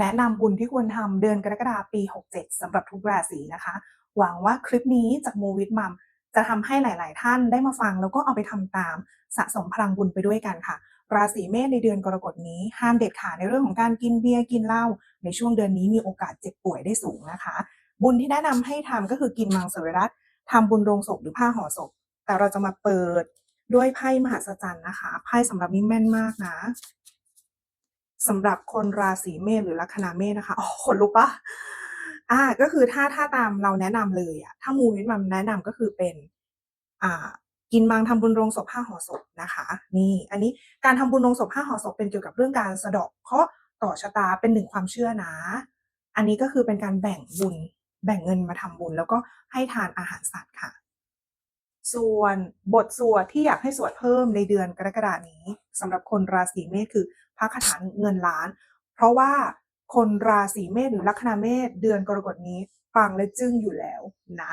แนะนำบุญที่ควรทำเดือนกรกฎาคมปี 67สำหรับทุกราศีนะคะ หวังว่าคลิปนี้จากมูวิดมัมจะทำให้หลาย ๆ ท่านได้มาฟังแล้วก็เอาไปทำตามสะสมพลังบุญไปด้วยกันค่ะ ราศีเมษในเดือนกรกฎนี้ห้ามเด็ดขาดในเรื่องของการกินเบียร์กินเหล้าในช่วงเดือนนี้มีโอกาสเจ็บป่วยได้สูงนะคะ บุญที่แนะนำให้ทำก็คือกินมังสวิรัตทำบุญโรงศพหรือผ้าห่อศพ แต่เราจะมาเปิดด้วยไพ่มหัศจรรย์นะคะไพ่สำหรับนี้แม่นมากนะ สำหรับคนราศีเมษหรือลัคนาเมษนะคะอ๋อขนลุกปะอ่าก็คือถ้าถ้าตามเราแนะนำเลยอะถ้ามูวิทมันแนะนำก็คือเป็น อ่า กินมังทำบุญโรงศพผ้าห่อศพนะคะ นี่ อันนี้การทำบุญโรงศพผ้าห่อศพเป็นเกี่ยวกับเรื่องการสะดาะเคราะห์ต่อชะตาเป็นหนึ่งความเชื่อนะ อันนี้ก็คือเป็นการแบ่งบุญแบ่งเงินมาทำบุญ แล้วก็ให้ทานอาหารสัตว์ค่ะ ส่วนบทสวดที่อยากให้สวดเพิ่มในเดือนกรกฎานี้สำหรับคนราศีเมษคือพระคาถาเงินล้าน เพราะว่าคนราศีเมษหรือลัคนาเมษเดือนกรกฎนี้ปังและจึ้งอยู่แล้วนะ